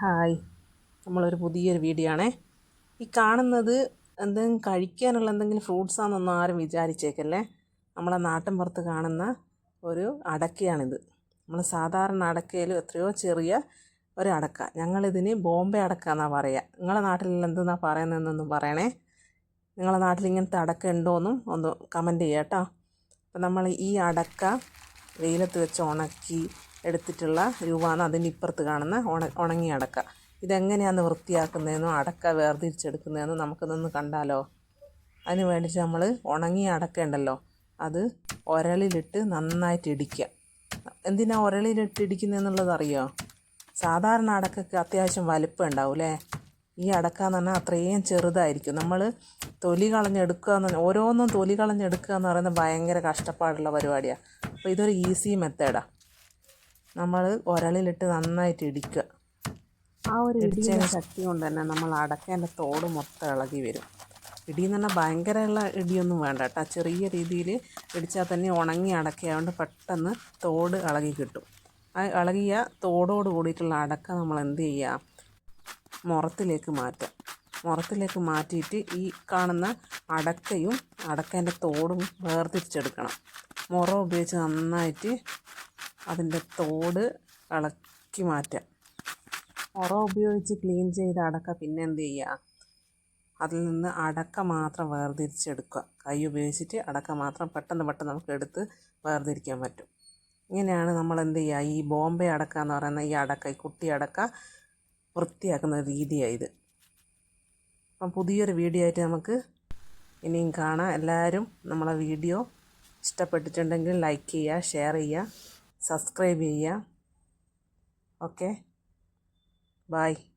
Hi. നമ്മളൊരു പുതിയൊരു video ആണേ ഈ കാണുന്നത് എന്തെങ്കിലും കഴിക്കാനുള്ള എന്തെങ്കിലും ഫ്രൂട്ട്സ് ആണെന്നൊന്നും ആരും വിചാരിച്ചേക്കല്ലേ? നമ്മളെ നാട്ടിൻ പുറത്ത് കാണുന്ന ഒരു അടക്കയാണിത്. നമ്മൾ സാധാരണ അടക്കയിൽ എത്രയോ ചെറിയ ഒരു അടക്ക. ഞങ്ങളിതിന് ബോംബെ അടക്ക എന്നാണ് പറയുക നിങ്ങളെ നാട്ടിൽ എന്തെന്നാണ് പറയുന്നതെന്നൊന്നും പറയണേ. നിങ്ങളെ നാട്ടിൽ ഇങ്ങനത്തെ അടക്ക ഉണ്ടോയെന്നും ഒന്ന് കമന്റ് ചെയ്യാം കേട്ടോ അപ്പം നമ്മൾ ഈ അടക്ക വെയിലത്ത് വെച്ച് ഉണക്കി എടുത്തിട്ടുള്ള രൂപമാണ് അതിന്റെ ഇപ്പുറത്ത് കാണുന്ന ഉണ ഉണങ്ങിയ അടക്ക. ഇതെങ്ങനെയാണ് വൃത്തിയാക്കുന്നതെന്നും അടക്ക വേർതിരിച്ചെടുക്കുന്നതെന്നും നമുക്കിതൊന്ന് കണ്ടാലോ? അതിന് വേണ്ടിയിട്ട് നമ്മൾ ഉണങ്ങി അടക്ക ഉണ്ടല്ലോ അത് ഒരളിലിട്ട് നന്നായിട്ട് ഇടിക്കുക എന്തിനാ ഉരളിലിട്ട് ഇടിക്കുന്നതെന്നുള്ളത് അറിയോ സാധാരണ അടക്കൊക്കെ അത്യാവശ്യം വലിപ്പം ഉണ്ടാവും അല്ലേ? ഈ അടക്ക എന്ന് പറഞ്ഞാൽ അത്രയും ചെറുതായിരിക്കും. നമ്മൾ തൊലി കളഞ്ഞെടുക്കുക എന്ന് പറഞ്ഞാൽ ഓരോന്നും തൊലി കളഞ്ഞെടുക്കുക എന്ന് പറയുന്നത് ഭയങ്കര കഷ്ടപ്പാടുള്ള പരിപാടിയാണ് അപ്പോൾ ഇതൊരു ഈസി മെത്തേഡാണ് നമ്മൾ ഉരളിലിട്ട് നന്നായിട്ട് ഇടിക്കുക. ആ ഒരു ഇടിയുടെ ശക്തി കൊണ്ട് തന്നെ നമ്മൾ അടക്കേന്റെ തോട് മൊത്തം ഇളകി വരും. ഇടി എന്ന് പറഞ്ഞാൽ ഭയങ്കരമുള്ള ഇടിയൊന്നും വേണ്ട കേട്ടോ. ചെറിയ രീതിയിൽ ഇടിച്ചാൽ തന്നെ ഉണങ്ങി അടക്കയായതുകൊണ്ട് പെട്ടെന്ന് തോട് ഇളകി കിട്ടും. ആ ഇളകിയ തോടോട് കൂടിയിട്ടുള്ള അടക്ക നമ്മൾ എന്ത് ചെയ്യുക? മുറത്തിലേക്ക് മാറ്റാം മുറത്തിലേക്ക് മാറ്റിയിട്ട് ഈ കാണുന്ന അടക്കയും അടക്കേന്റെ തോടും വേർതിരിച്ചെടുക്കണം. മുറ ഉപയോഗിച്ച് നന്നായിട്ട് അതിന്റെ തോട് ഇളക്കി മാറ്റുക ഉറ ഉപയോഗിച്ച് ക്ലീൻ ചെയ്ത അടക്ക പിന്നെ എന്ത് ചെയ്യുക? അതിൽ നിന്ന് അടക്ക മാത്രം വേർതിരിച്ചെടുക്കുക. കൈ ഉപയോഗിച്ചിട്ട് അടക്ക മാത്രം പെട്ടെന്ന് പെട്ടെന്ന് നമുക്ക് എടുത്ത് വേർതിരിക്കാൻ പറ്റും. ഇങ്ങനെയാണ് നമ്മൾ എന്ത് ചെയ്യുക? ഈ ബോംബെ അടക്ക എന്ന് പറയുന്ന ഈ അടക്ക ഈ കുട്ടി അടക്ക വൃത്തിയാക്കുന്ന രീതിയാണ് ഇത്. അപ്പം പുതിയൊരു വീഡിയോ ആയിട്ട് നമുക്ക് ഇനിയും കാണാം. എല്ലാവരും നമ്മളെ വീഡിയോ ഇഷ്ടപ്പെട്ടിട്ടുണ്ടെങ്കിൽ ലൈക്ക് ചെയ്യുക ഷെയർ ചെയ്യുക. സബ്സ്ക്രൈബ് ചെയ്യുക. ഓക്കെ. ബായ്